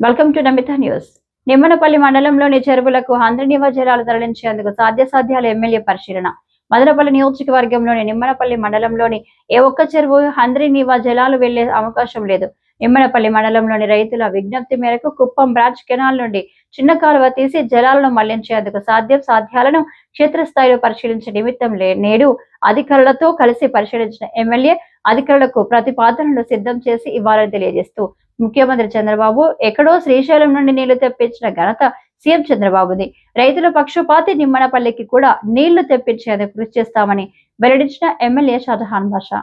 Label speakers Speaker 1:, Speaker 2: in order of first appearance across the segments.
Speaker 1: Welcome to Namitha news Nimmanapalli మండలంలోని చెరువులకు హంద్రనీవ జలాలు తరలించేందుకు సాధ్యసాధ్యాల ఎమ్మెల్యే పరిశీలన. మదనపల్లి నియోజకవర్గంలోని నిమ్మనపల్లి మండలంలోని ఏ ఒక్క చెరువు హంద్రీనీవ జలాలు వెళ్ళే అవకాశం లేదు. నిమ్మనపల్లి మండలంలోని రైతుల విజ్ఞప్తి మేరకు కుప్పం బ్రాంచ్ కెనాల్ నుండి చిన్న కాలువ తీసి జలాలను మళ్ళించేందుకు సాధ్యం సాధ్యాలను క్షేత్రస్థాయిలో పరిశీలించే నిమిత్తం లే నేడు అధికారులతో కలిసి పరిశీలించిన ఎమ్మెల్యే అధికారులకు ప్రతిపాదనలు సిద్ధం చేసి ఇవ్వాలని తెలియజేస్తూ ముఖ్యమంత్రి చంద్రబాబు ఎక్కడో శ్రీశైలం నుండి నీళ్ళు తెప్పించిన ఘనత సీఎం చంద్రబాబుది. రైతుల పక్షపాతి నిమ్మనపల్లికి కూడా నీళ్ళు తెప్పించేందుకు కృషి చేస్తామని వెల్లడించిన ఎమ్మెల్యే షాజహాన్ బాషా.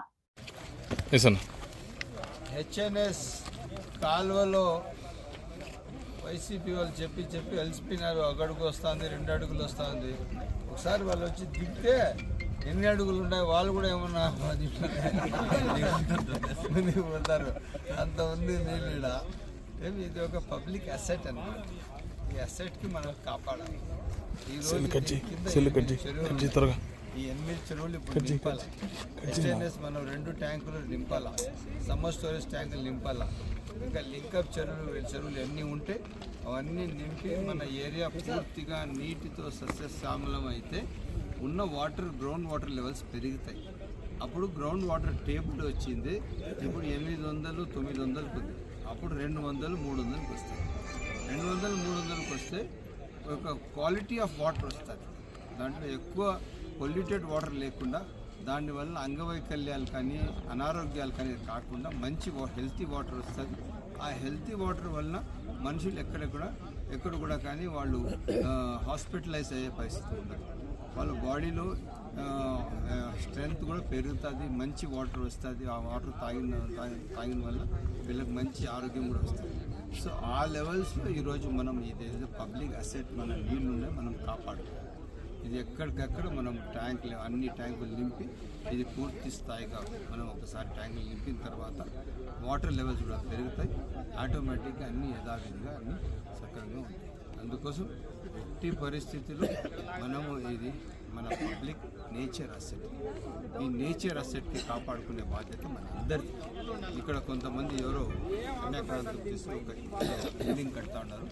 Speaker 2: హెచ్ఎన్ఎస్ కాలువలో వైసీపీ వాళ్ళు చెప్పి చెప్పి అలసిపోయినారు. ఒక అడుగు వస్తుంది రెండు అడుగులు వస్తుంది. ఒకసారి వాళ్ళు వచ్చి దిగితే ఎన్ని అడుగులు ఉన్నాయి? వాళ్ళు కూడా ఏమన్నా పోతారు అంత ఉంది నీళ్ళు ఇది ఒక పబ్లిక్ అసెట్ అన్నమాట. ఈ అసెట్కి మనం కాపాడాలి. ఈ రోజు
Speaker 3: సెల్ కట్
Speaker 2: దీని
Speaker 3: చేయి
Speaker 2: కింద
Speaker 3: సెల్
Speaker 2: ఈ ఎనిమిది చెరువులు ఇప్పుడు నింపాలి? హెచ్ఎన్ఎస్ మనం రెండు ట్యాంకులు నింపాలా? సమ్మర్ స్టోరేజ్ ట్యాంకులు నింపాలా? ఇంకా లింకప్ చెరువులు చెరువులు ఎన్ని ఉంటే అవన్నీ నింపి మన ఏరియా పూర్తిగా నీటితో సస్యశ్యామలం అయితే ఉన్న వాటర్ గ్రౌండ్ వాటర్ లెవెల్స్ పెరుగుతాయి. అప్పుడు గ్రౌండ్ వాటర్ టేబుల్ వచ్చింది. ఇప్పుడు ఎనిమిది వందలు తొమ్మిది వందలకు ఉంది. అప్పుడు రెండు వందలు మూడు వందలకు వస్తాయి. రెండు వందలు మూడు వందలకు వస్తే ఒక క్వాలిటీ ఆఫ్ వాటర్ వస్తుంది. దాంట్లో ఎక్కువ పొల్యూటెడ్ వాటర్ లేకుండా దానివల్ల అంగవైకల్యాలు కానీ అనారోగ్యాలు కానీ కాకుండా మంచి హెల్తీ వాటర్ వస్తుంది. ఆ హెల్తీ వాటర్ వలన మనుషులు ఎక్కడెక్కడ ఎక్కడ కూడా కానీ వాళ్ళు హాస్పిటలైజ్ అయ్యే పరిస్థితి ఉండదు. వాళ్ళ బాడీలో స్ట్రెంగ్త్ కూడా పెరుగుతుంది మంచి వాటర్ వస్తుంది. ఆ వాటర్ తాగిన తాగిన వల్ల వీళ్ళకి మంచి ఆరోగ్యం కూడా వస్తుంది. సో ఆ లెవెల్స్లో ఈరోజు మనం ఇది పబ్లిక్ అసెట్ మన నీళ్ళు మనం కాపాడుకోవాలి. ఇది ఎక్కడికక్కడ మనం ట్యాంకులు అన్ని ట్యాంకులు నింపి ఇది పూర్తి స్థాయిగా మనం ఒకసారి ట్యాంకులు నింపిన తర్వాత వాటర్ లెవెల్స్ కూడా పెరుగుతాయి. ఆటోమేటిక్గా అన్ని యథావిధిగా అన్ని సక్రమంగా ఉంటాయి. అందుకోసం ఎట్టి పరిస్థితుల్లో మనము ఇది మన పబ్లిక్ నేచర్ అసెట్. ఈ నేచర్ అసెట్ని కాపాడుకునే బాధ్యత మన అందరిది. ఇక్కడ కొంతమంది ఎవరో కన్యాక్రాంతి తీసుకుని ఒక బిల్డింగ్ కడతా ఉన్నారు.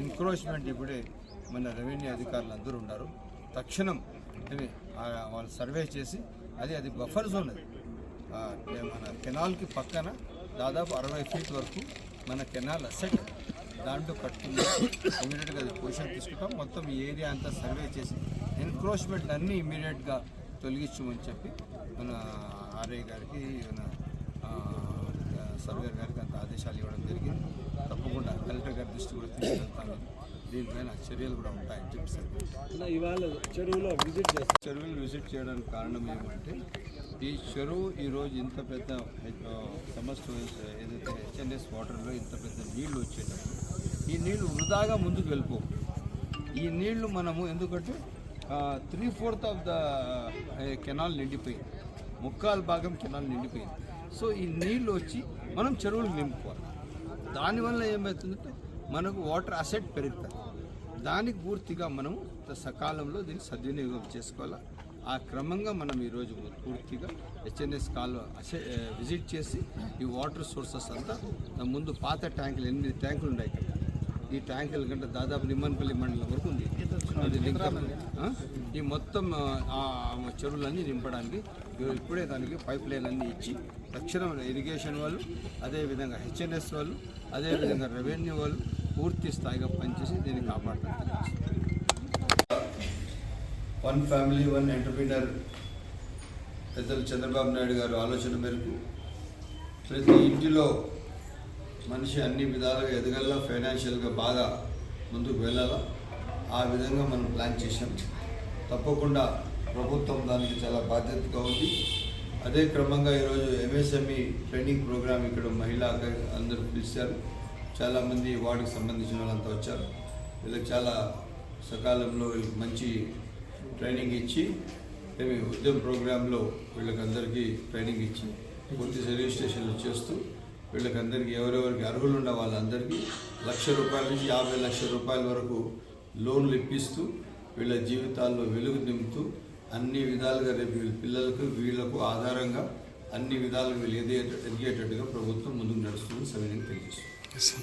Speaker 2: ఎన్క్రోచ్మెంట్ ఇప్పుడే మన రెవెన్యూ అధికారులు అందరూ ఉన్నారు. తక్షణం వాళ్ళు సర్వే చేసి అది అది బఫర్ జోన్ అది. మన కెనాల్కి పక్కన దాదాపు అరవై ఫీట్ వరకు మన కెనాల్ అసెట్ దాంట్లో కట్టుకుని ఇమీడియట్గా అది పొజిషన్ తీసుకుంటాం. మొత్తం ఈ ఏరియా అంతా సర్వే చేసి ఎన్క్రోచ్మెంట్ అన్నీ ఇమీడియట్గా తొలగించమని చెప్పి మన ఆర్ఐ గారికి మన సర్వేర్ గారికి అంత ఆదేశాలు ఇవ్వడం జరిగింది. తప్పకుండా కలెక్టర్ గారి దృష్టి కూడా తీసుకెళ్తాను. దీనిపైన చర్యలు కూడా ఉంటాయని చెప్పి సార్
Speaker 4: అన్న ఇవాళ చెరువులో విజిట్ చేస్తాం
Speaker 2: చెరువులు విజిట్ చేయడానికి కారణం ఏమంటే ఈ చెరువు ఈరోజు ఇంత పెద్ద సమస్య ఏదైతే హెచ్ఎన్ఎస్ వాటర్లో ఇంత పెద్ద నీళ్ళు వచ్చేటప్పుడు ఈ నీళ్ళు వృధాగా ముందుకు వెళ్ళిపో ఈ నీళ్ళు మనము ఎందుకంటే three fourth of the canal నిండిపోయింది. ముక్కాలు భాగం కెనాల్ నిండిపోయింది. సో ఈ నీళ్ళు వచ్చి మనం చెరువులు నింపుకోవాలి. దానివల్ల ఏమవుతుందంటే మనకు వాటర్ అసెట్ పెరుగుతుంది. దానికి పూర్తిగా మనం సకాలంలో దీన్ని సద్వినియోగం చేసుకోవాలా? ఆ క్రమంగా మనం ఈరోజు పూర్తిగా హెచ్ఎన్ఎస్ కాలువ విజిట్ చేసి ఈ వాటర్ సోర్సెస్ అంతా ముందు పాత ట్యాంకులు ఎనిమిది ట్యాంకులు ఉన్నాయి ఇక్కడ? ఈ ట్యాంకుల కంటే దాదాపు నిమ్మన్పల్లి మండలం వరకు ఉంది. ఈ మొత్తం ఆ చెరువులన్నీ నింపడానికి ఇప్పుడే దానికి పైప్ లైన్ అన్నీ ఇచ్చి తక్షణం ఇరిగేషన్ వాళ్ళు అదేవిధంగా హెచ్ఎన్ఎస్ వాళ్ళు అదేవిధంగా రెవెన్యూ వాళ్ళు పూర్తి స్థాయిగా పనిచేసి దీన్ని కాపాడుతారు. వన్ ఫ్యామిలీ వన్ ఎంటర్ప్రీనర్ పెద్దలు చంద్రబాబు నాయుడు గారు ఆలోచన మేరకు ప్రతి ఇంటిలో మనిషి అన్ని విధాలుగా ఎదగల్లా ఫైనాన్షియల్గా బాగా ముందుకు వెళ్ళాలా? ఆ విధంగా మనం ప్లాన్ చేసాం తప్పకుండా ప్రభుత్వం దానికి చాలా బాధ్యతగా ఉంది. అదే క్రమంగా ఈరోజు ఎంఎస్ఎంఈ ట్రైనింగ్ ప్రోగ్రామ్ ఇక్కడ మహిళా అందరూ పిలిచారు. చాలామంది వార్డుకి సంబంధించిన వాళ్ళంతా వచ్చారు. వీళ్ళకి చాలా సకాలంలో వీళ్ళకి మంచి ట్రైనింగ్ ఇచ్చి మేము ఉద్యమ ప్రోగ్రాంలో వీళ్ళకందరికీ ట్రైనింగ్ ఇచ్చి పూర్తి రిజిస్ట్రేషన్లు చేస్తూ వీళ్ళకందరికీ ఎవరెవరికి అర్హులు ఉన్న వాళ్ళందరికీ లక్ష రూపాయల నుంచి యాభై లక్షల రూపాయల వరకు లోన్లు ఇప్పిస్తూ వీళ్ళ జీవితాల్లో వెలుగు నింపుతూ అన్ని విధాలుగా రేపు వీళ్ళ పిల్లలకు వీళ్ళకు ఆధారంగా అన్ని విధాలుగా వీళ్ళు ఎదిగే ఎదిగేటట్టుగా ప్రభుత్వం ముందుకు నడుస్తుందని సవినీకి తెలియజేస్తుంది.
Speaker 3: Sí.